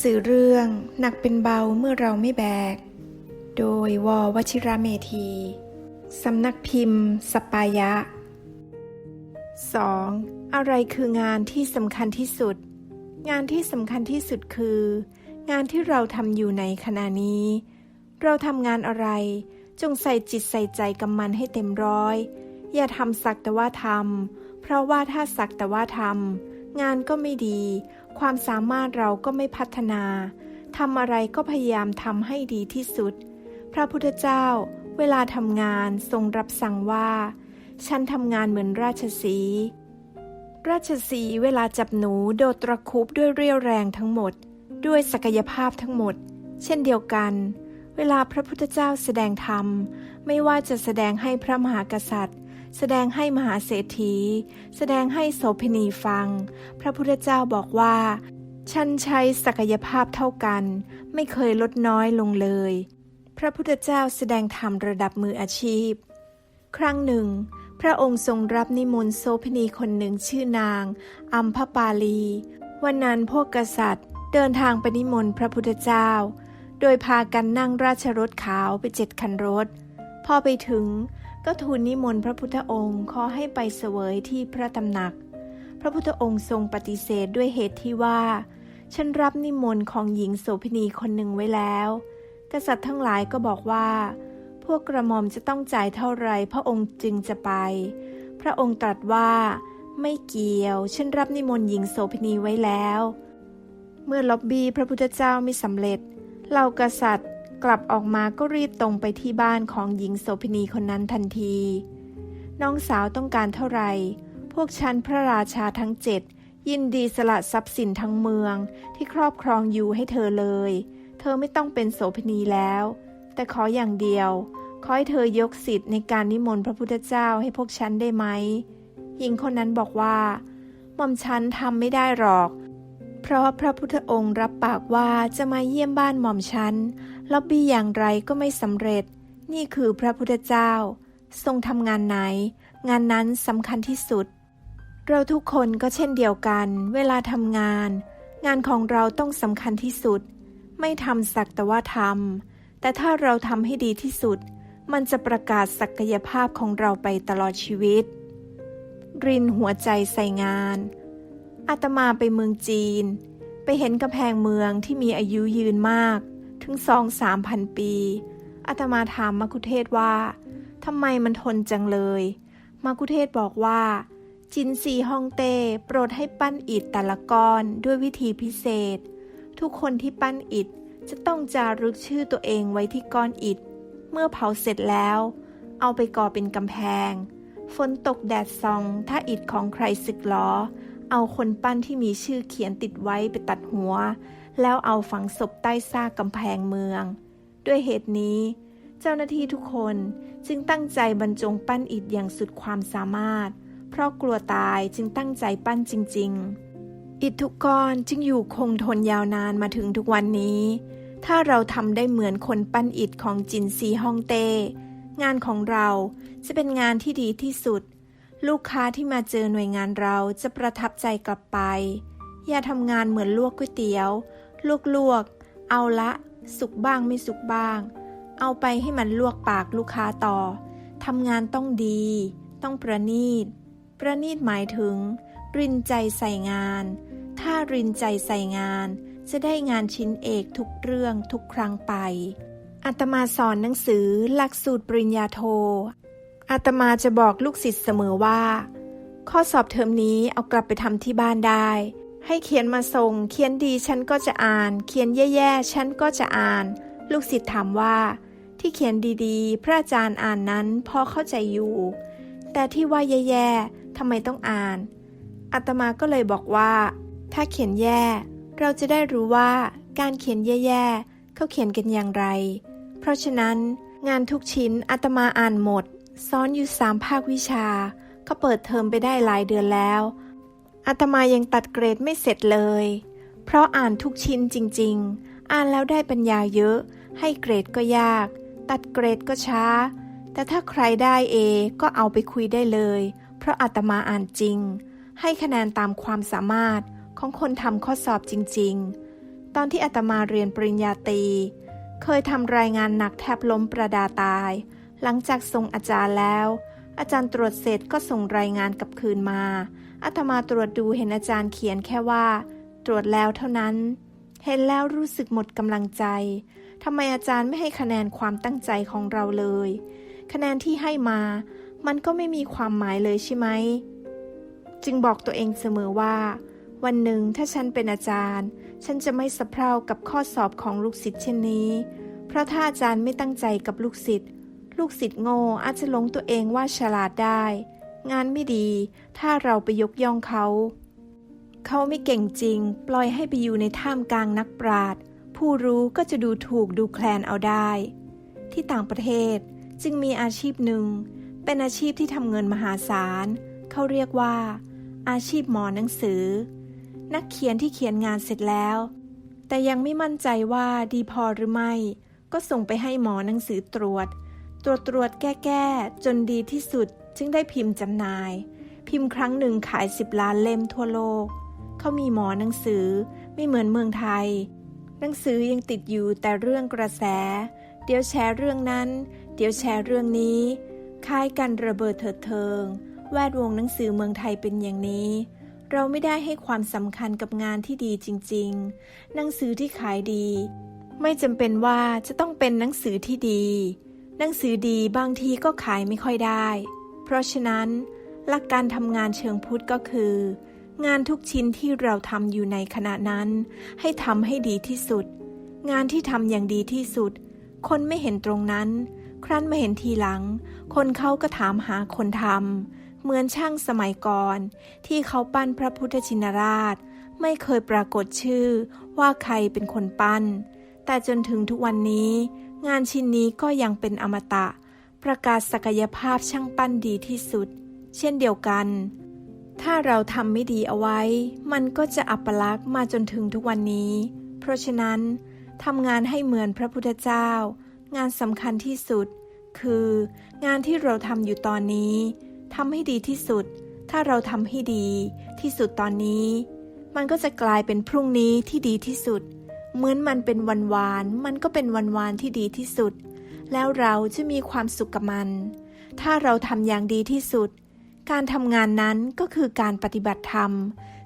สือเรื่องหนักเป็นเบาเมื่อเราไม่แบก โดยววชิระเมธี สำนักพิมพ์ สปายะ 2. อะไรคืองานที่สำคัญที่สุด งานที่สำคัญที่สุดคือ งานที่เราทำอยู่ในขณะนี้ เราทำงานอะไร จงใส่จิตใส่ใจกับมันให้เต็มร้อย อย่าทำสักแต่ว่าทำเพราะว่าถ้าสักแต่ว่าทำ งานก็ไม่ดี ความสามารถเราก็ไม่พัฒนาทำอะไรก็พยายามทำให้ดีที่สุด พระพุทธเจ้า เวลาทำงานทรงรับสั่งว่า ฉันทำงานเหมือนราชสี ราชสีเวลาจับหนูโดดตระคุบด้วยเรี่ยวแรงทั้งหมด ด้วยศักยภาพทั้งหมด เช่นเดียวกัน เวลาพระพุทธเจ้าแสดงธรรม ไม่ว่าจะแสดงให้พระมหากษัตริย์ แสดงให้มหาเศรษฐี แสดงให้โสเภณีฟัง พระพุทธเจ้าบอกว่า ฉันใช้ศักยภาพเท่ากัน ไม่เคยลดน้อยลงเลย พระพุทธเจ้าแสดงธรรมระดับมืออาชีพ ครั้งหนึ่ง พระองค์ทรงรับนิมนต์โสเภณีคนหนึ่งชื่อนาง อัมพปาลี วันนั้นพวกกษัตริย์ เดินทางไปนิมนต์พระพุทธเจ้า โดยพากันนั่งราชรถขาวไปเจ็ดคันรถ พอไปถึง ก็ทูลนิมนต์พระพุทธองค์ขอให้ไปเสวยที่พระตำหนัก พระพุทธองค์ทรงปฏิเสธด้วยเหตุที่ว่า ฉันรับนิมนต์ของหญิงโสเภณีคนหนึ่งไว้แล้ว กษัตริย์ทั้งหลายก็บอกว่า พวกกระหม่อมจะต้องจ่ายเท่าไรพระองค์จึงจะไป พระองค์ตรัสว่า ไม่เกี่ยว ฉันรับนิมนต์หญิงโสเภณีไว้แล้ว เมื่อล็อบบี้พระพุทธเจ้าไม่สำเร็จเหล่ากษัตริย์ กลับออกมาก็รีบตรงไปที่บ้านของหญิงโสเภณีคนนั้นทันที น้องสาวต้องการเท่าไหร่ พวกฉันพระราชาทั้งเจ็ดยินดีสละทรัพย์สินทั้งเมืองที่ครอบครองอยู่ให้เธอเลย เธอไม่ต้องเป็นโสเภณีแล้ว แต่ขออย่างเดียว ขอให้เธอยกสิทธิ์ในการนิมนต์พระพุทธเจ้าให้พวกฉันได้ไหม หญิงคนนั้นบอกว่าหม่อมฉันทำไม่ได้หรอก เพราะพระพุทธองค์รับปากว่าจะมาเยี่ยมบ้านหม่อมฉัน ล็อบบี้อย่างไรก็ไม่สำเร็จ นี่คือพระพุทธเจ้า ทรงทำงานไหน งานนั้นสำคัญที่สุด เราทุกคนก็เช่นเดียวกัน เวลาทำงาน งานของเราต้องสำคัญที่สุด ไม่ทำสักแต่ว่าทำแต่ถ้าเราทำให้ดีที่สุด มันจะประกาศศักยภาพของเราไปตลอดชีวิต รินหัวใจใส่งาน อาตมาไปเมืองจีน ไปเห็นกำแพงเมืองที่มีอายุยืนมาก ถึงสองสามพันปีอาตมาถามมักคุเทศว่าทำไมมันทนจังเลยมักคุเทศบอกว่า จินซีฮองเต้โปรดให้ปั้นอิฐแต่ละก้อนด้วยวิธีพิเศษ ทุกคนที่ปั้นอิฐจะต้องจารึกชื่อตัวเองไว้ที่ก้อนอิฐ เมื่อเผาเสร็จแล้ว เอาไปก่อเป็นกำแพง ฝนตกแดดส่อง ถ้าอิฐของใครสึกหรอเอาคนปั้นที่มีชื่อเขียนติดไว้ไปตัดหัว แล้วเอาฝังศพใต้ซากกำแพงเมือง ด้วยเหตุนี้ เจ้าหน้าที่ทุกคนจึงตั้งใจบรรจงปั้นอิฐอย่างสุดความสามารถ เพราะกลัวตายจึงตั้งใจปั้นจริง ๆ อิฐทุกก้อนจึงอยู่คงทนยาวนานมาถึงทุกวันนี้ ถ้าเราทำได้เหมือนคนปั้นอิฐของจินซีฮ่องเต้งานของเราจะเป็นงานที่ดีที่สุด ลูกค้าที่มาเจอหน่วยงานเราจะประทับใจกลับไป อย่าทำงานเหมือนลวกก๋วยเตี๋ยว ลวกๆ เอาละ สุกบ้างไม่สุกบ้าง เอาไปให้มันลวกปากลูกค้าต่อทำงานต้องดี ต้องประณีต ประณีตหมายถึง รินใจใส่งาน ถ้ารินใจใส่งาน จะได้งานชิ้นเอกทุกเรื่องทุกครั้งไปอาตมาสอนหนังสือหลักสูตรปริญญาโทอาตมาจะบอกลูกศิษย์เสมอว่า ข้อสอบเทอมนี้เอากลับไปทำที่บ้านได้ ให้เขียนมาส่ง เขียนดีฉันก็จะอ่าน เขียนแย่ๆฉันก็จะอ่าน ลูกศิษย์ถามว่า ที่เขียนดีๆ พระอาจารย์อ่านนั้นพอเข้าใจอยู่ แต่ที่ว่าแย่ๆทำไมต้องอ่านอาตมาก็เลยบอกว่า ถ้าเขียนแย่ เราจะได้รู้ว่าการเขียนแย่ๆเขาเขียนกันอย่างไร เพราะฉะนั้น งานทุกชิ้นอาตมาอ่านหมดซ้อนอยู่สามภาควิชาเขาเปิดเทอมไปได้หลายเดือนแล้ว อาตมายังตัดเกรดไม่เสร็จเลย เพราะอ่านทุกชิ้นจริง ๆ อ่านแล้วได้ปัญญาเยอะ ให้เกรดก็ยาก ตัดเกรดก็ช้า แต่ถ้าใครได้เอก็เอาไปคุยได้เลย เพราะอาตมาอ่านจริง ให้คะแนนตามความสามารถของคนทำข้อสอบจริง ๆ ตอนที่อาตมาเรียนปริญญาตรีเคยทำรายงานหนักแทบล้มประดาตาย หลังจากส่งอาจารย์แล้ว อาจารย์ตรวจเสร็จก็ส่งรายงานกลับคืนมา อาตมาตรวจดูเห็นอาจารย์เขียนแค่ว่า ตรวจแล้วเท่านั้น เห็นแล้วรู้สึกหมดกำลังใจทำไมอาจารย์ไม่ให้คะแนนความตั้งใจของเราเลย คะแนนที่ให้มา มันก็ไม่มีความหมายเลยใช่ไหม จึงบอกตัวเองเสมอว่า วันหนึ่งถ้าฉันเป็นอาจารย์ ฉันจะไม่สะเพร่ากับข้อสอบของลูกศิษย์เช่นนี้ เพราะถ้าอาจารย์ไม่ตั้งใจกับลูกศิษย์ ลูกศิษย์โง่อาจจะหลงตัวเองว่าฉลาดได้ งานไม่ดี ถ้าเราไปยกย่องเขา เขาไม่เก่งจริง ปล่อยให้ไปอยู่ในท่ามกลางนักปราชญ์ผู้รู้ก็จะดูถูกดูแคลนเอาได้ ที่ต่างประเทศจึงมีอาชีพหนึ่ง เป็นอาชีพที่ทำเงินมหาศาล เขาเรียกว่า อาชีพหมอหนังสือ นักเขียนที่เขียนงานเสร็จแล้ว แต่ยังไม่มั่นใจว่าดีพอหรือไม่ ก็ส่งไปให้หมอหนังสือตรวจ ตรวจตรวจแก้แก้จนดีที่สุดจึงได้พิมพ์จำหน่าย พิมพ์ครั้งหนึ่งขายสิบล้านเล่มทั่วโลก เขามีหมอหนังสือไม่เหมือนเมืองไทย หนังสือยังติดอยู่แต่เรื่องกระแส เดี๋ยวแชร์เรื่องนั้น เดี๋ยวแชร์เรื่องนี้คล้ายกันระเบิดเถิดเทิง แวดวงหนังสือเมืองไทยเป็นอย่างนี้ เราไม่ได้ให้ความสำคัญกับงานที่ดีจริง ๆ หนังสือที่ขายดี ไม่จำเป็นว่าจะต้องเป็นหนังสือที่ดี หนังสือดีบางทีก็ขายไม่ค่อยได้ เพราะฉะนั้น หลักการทำงานเชิงพุทธก็คือ งานทุกชิ้นที่เราทำอยู่ในขณะนั้น ให้ทำให้ดีที่สุด งานที่ทำอย่างดีที่สุด คนไม่เห็นตรงนั้น ครั้นมาเห็นทีหลัง คนเขาก็ถามหาคนทำเหมือนช่างสมัยก่อน ที่เขาปั้นพระพุทธชินราช ไม่เคยปรากฏชื่อว่าใครเป็นคนปั้น แต่จนถึงทุกวันนี้ งานชิ้นนี้ก็ยังเป็นอมตะ ประกาศศักยภาพช่างปั้นดีที่สุด เช่นเดียวกัน ถ้าเราทำไม่ดีเอาไว้ มันก็จะอัปลักษณ์มาจนถึงทุกวันนี้ เพราะฉะนั้นทำงานให้เหมือนพระพุทธเจ้า งานสำคัญที่สุด คือ งานที่เราทำอยู่ตอนนี้ทำให้ดีที่สุด ถ้าเราทำให้ดีที่สุดตอนนี้ มันก็จะกลายเป็นพรุ่งนี้ที่ดีที่สุด เหมือนมันเป็นวันวาน มันก็เป็นวันวานที่ดีที่สุด แล้วเราจะมีความสุขกับมัน ถ้าเราทำอย่างดีที่สุด การทำงานนั้นก็คือการปฏิบัติธรรม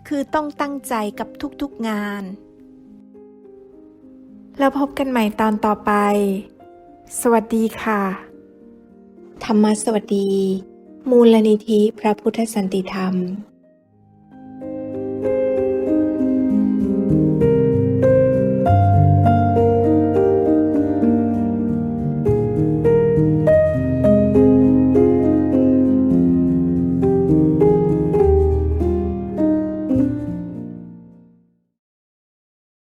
คือต้องตั้งใจกับทุกๆงาน แล้วพบกันใหม่ตอนต่อไป สวัสดีค่ะ ธรรมสวัสดี มูลนิธิพระพุทธสันติธรรม